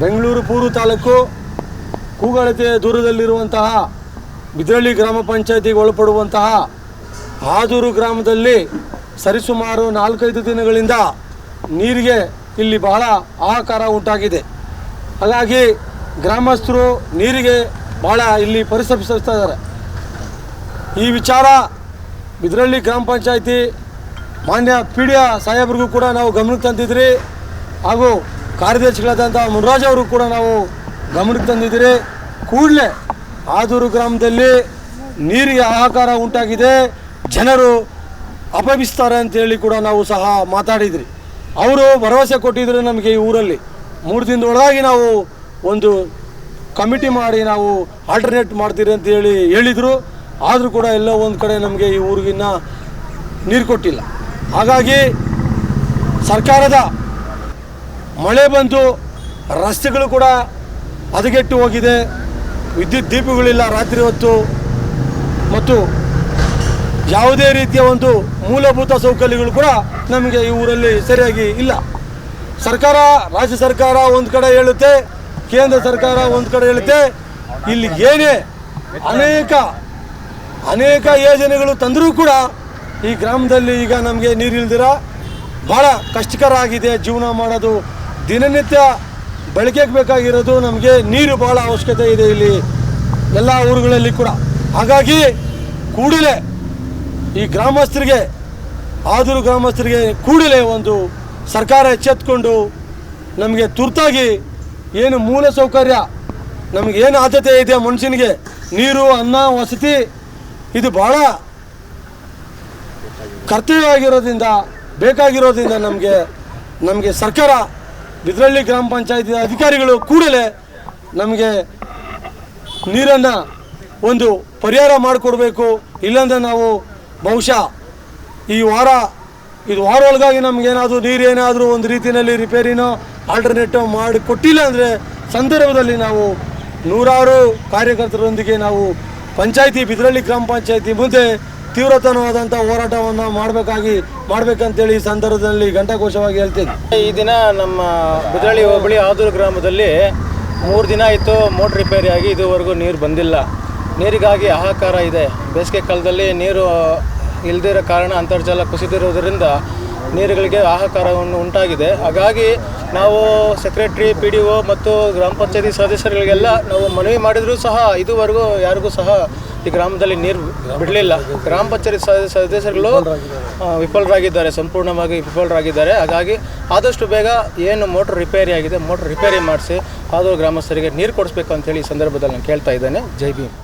ಬೆಂಗಳೂರು ಪೂರ್ವ ತಾಲೂಕು ಕೂಗಳತೆಯ ದೂರದಲ್ಲಿರುವಂತಹ ಬಿದ್ರಳ್ಳಿ ಗ್ರಾಮ ಪಂಚಾಯತಿಗೆ ಒಳಪಡುವಂತಹ ಆದೂರು ಗ್ರಾಮದಲ್ಲಿ ಸರಿಸುಮಾರು ನಾಲ್ಕೈದು ದಿನಗಳಿಂದ ನೀರಿಗೆ ಇಲ್ಲಿ ಬಹಳ ಆಹಾಕಾರ ಉಂಟಾಗಿದೆ. ಹಾಗಾಗಿ ಗ್ರಾಮಸ್ಥರು ನೀರಿಗೆ ಬಹಳ ಇಲ್ಲಿ ಪರಿಸರಿಸ್ತಾ ಇದ್ದಾರೆ. ಈ ವಿಚಾರ ಬಿದ್ರಳ್ಳಿ ಗ್ರಾಮ ಪಂಚಾಯತಿ ಮಾನ್ಯ ಪಿ ಡಿ ಕೂಡ ನಾವು ಗಮನಕ್ಕೆ ತಂದಿದ್ರಿ ಹಾಗೂ ಕಾರ್ಯದರ್ಶಿಗಳಾದಂಥ ಮುನ್ರಾಜ್ ಅವರು ಕೂಡ ನಾವು ಗಮನಕ್ಕೆ ತಂದಿದ್ದೀರಿ. ಕೂಡಲೇ ಆದೂರು ಗ್ರಾಮದಲ್ಲಿ ನೀರಿಗೆ ಆಹಾಕಾರ ಉಂಟಾಗಿದೆ. ಜನರು ಅಪವಿಸ್ತಾರೆ ಅಂತೇಳಿ ಕೂಡ ನಾವು ಸಹ ಮಾತಾಡಿದ್ರಿ. ಅವರು ಭರವಸೆ ಕೊಟ್ಟಿದ್ರು ನಮಗೆ ಈ ಊರಲ್ಲಿ. ಮೂರು ದಿನದೊಳಗಾಗಿ ನಾವು ಒಂದು ಕಮಿಟಿ ಮಾಡಿ ನಾವು ಆಲ್ಟರ್ನೇಟ್ ಮಾಡ್ತೀರಿ ಅಂತ ಹೇಳಿ ಹೇಳಿದರು. ಆದರೂ ಕೂಡ ಎಲ್ಲೋ ಒಂದು ಕಡೆ ನಮಗೆ ಈ ಊರಿಗಿನ್ನ ನೀರು ಕೊಟ್ಟಿಲ್ಲ. ಹಾಗಾಗಿ ಸರ್ಕಾರದ ಮಳೆ ಬಂದು ರಸ್ತೆಗಳು ಕೂಡ ಹದಗೆಟ್ಟು ಹೋಗಿದೆ. ವಿದ್ಯುತ್ ದೀಪಗಳಿಲ್ಲ ರಾತ್ರಿ ಹೊತ್ತು. ಮತ್ತು ಯಾವುದೇ ರೀತಿಯ ಒಂದು ಮೂಲಭೂತ ಸೌಕರ್ಯಗಳು ಕೂಡ ನಮಗೆ ಈ ಊರಲ್ಲಿ ಸರಿಯಾಗಿ ಇಲ್ಲ. ಸರ್ಕಾರ, ರಾಜ್ಯ ಸರ್ಕಾರ ಒಂದು ಕಡೆ ಹೇಳುತ್ತೆ, ಕೇಂದ್ರ ಸರ್ಕಾರ ಒಂದು ಕಡೆ ಹೇಳುತ್ತೆ. ಇಲ್ಲಿ ಏನೇ ಅನೇಕ ಅನೇಕ ಯೋಜನೆಗಳು ತಂದರೂ ಕೂಡ ಈ ಗ್ರಾಮದಲ್ಲಿ ಈಗ ನಮಗೆ ನೀರಿಲ್ದಿರ ಭಾಳ ಕಷ್ಟಕರ ಆಗಿದೆ. ಜೀವನ ಮಾಡೋದು ದಿನನಿತ್ಯ ಬೆಳಗ್ಗೆಗೆ ಬೇಕಾಗಿರೋದು ನಮಗೆ ನೀರು ಭಾಳ ಅವಶ್ಯಕತೆ ಇದೆ ಇಲ್ಲಿ ಎಲ್ಲ ಊರುಗಳಲ್ಲಿ ಕೂಡ. ಹಾಗಾಗಿ ಕೂಡಲೇ ಈ ಗ್ರಾಮಸ್ಥರಿಗೆ, ಆದರೂ ಗ್ರಾಮಸ್ಥರಿಗೆ ಕೂಡಲೇ ಒಂದು ಸರ್ಕಾರ ಎಚ್ಚೆತ್ಕೊಂಡು ನಮಗೆ ತುರ್ತಾಗಿ ಏನು ಮೂಲ ಸೌಕರ್ಯ, ನಮಗೆ ಏನು ಆದ್ಯತೆ ಇದೆ ಮನುಷ್ಯನಿಗೆ, ನೀರು, ಅನ್ನ, ವಸತಿ, ಇದು ಭಾಳ ಕರ್ತವ್ಯ ಆಗಿರೋದ್ರಿಂದ ಬೇಕಾಗಿರೋದ್ರಿಂದ ನಮಗೆ ನಮಗೆ ಸರ್ಕಾರ ಬಿದ್ರಳ್ಳಿ ಗ್ರಾಮ ಪಂಚಾಯತಿ ಅಧಿಕಾರಿಗಳು ಕೂಡಲೇ ನಮಗೆ ನೀರನ್ನು ಒಂದು ಪರಿಹಾರ ಮಾಡಿಕೊಡ್ಬೇಕು. ಇಲ್ಲಾಂದರೆ ನಾವು ಬಹುಶಃ ಈ ವಾರ, ಇದು ವಾರ ಒಳಗಾಗಿ ನಮಗೇನಾದರೂ ನೀರೇನಾದರೂ ಒಂದು ರೀತಿಯಲ್ಲಿ ರಿಪೇರಿನೋ ಆಲ್ಟರ್ನೇಟಿವ್ ಮಾಡಿ ಕೊಟ್ಟಿಲ್ಲ ಅಂದರೆ ಸಂದರ್ಭದಲ್ಲಿ ನಾವು ನೂರಾರು ಕಾರ್ಯಕರ್ತರೊಂದಿಗೆ ನಾವು ಪಂಚಾಯಿತಿ, ಬಿದ್ರಳ್ಳಿ ಗ್ರಾಮ ಪಂಚಾಯಿತಿ ಮುಂದೆ ತೀವ್ರತರವಾದಂಥ ಹೋರಾಟವನ್ನು ಮಾಡಬೇಕಾಗಿ ಮಾಡಬೇಕಂತೇಳಿ ಈ ಸಂದರ್ಭದಲ್ಲಿ ಘಂಟಾಘೋಷವಾಗಿ ಹೇಳ್ತೀನಿ. ಈ ದಿನ ನಮ್ಮ ಬಿದ್ರಳ್ಳಿ ಹೋಬಳಿ ಆದೂರು ಗ್ರಾಮದಲ್ಲಿ ಮೂರು ದಿನ ಆಯಿತು ಮೋಟ್ರ್ ರಿಪೇರಿ ಆಗಿ ಇದುವರೆಗೂ ನೀರು ಬಂದಿಲ್ಲ. ನೀರಿಗಾಗಿ ಹಾಹಾಕಾರ ಇದೆ. ಬೇಸಿಗೆ ಕಾಲದಲ್ಲಿ ನೀರು ಇಲ್ಲದಿರೋ ಕಾರಣ ಅಂತರ್ಜಲ ಕುಸಿದಿರೋದರಿಂದ ನೀರುಗಳಿಗೆ ಆಹಾಕಾರವನ್ನು ಉಂಟಾಗಿದೆ. ಹಾಗಾಗಿ ನಾವು ಸೆಕ್ರೆಟ್ರಿ, ಪಿ ಡಿ ಒ ಮತ್ತು ಗ್ರಾಮ ಪಂಚಾಯತಿ ಸದಸ್ಯರುಗಳಿಗೆಲ್ಲ ನಾವು ಮನವಿ ಮಾಡಿದರೂ ಸಹ ಇದುವರೆಗೂ ಯಾರಿಗೂ ಸಹ ಈ ಗ್ರಾಮದಲ್ಲಿ ನೀರು ಬಿಡಲಿಲ್ಲ. ಗ್ರಾಮ ಪಂಚಾಯತಿ ಸದಸ್ಯ ಸದಸ್ಯರುಗಳು ವಿಫಲರಾಗಿದ್ದಾರೆ, ಸಂಪೂರ್ಣವಾಗಿ ವಿಫಲರಾಗಿದ್ದಾರೆ. ಹಾಗಾಗಿ ಆದಷ್ಟು ಬೇಗ ಏನು ಮೋಟ್ರ್ ರಿಪೇರಿ ಆಗಿದೆ, ಮೋಟ್ರ್ ರಿಪೇರಿ ಮಾಡಿಸಿ ಆದರೂ ಗ್ರಾಮಸ್ಥರಿಗೆ ನೀರು ಕೊಡಿಸ್ಬೇಕು ಅಂತೇಳಿ ಈ ಸಂದರ್ಭದಲ್ಲಿ ನಾನು ಕೇಳ್ತಾ ಇದ್ದೇನೆ. ಜೈ ಭೀಮ್.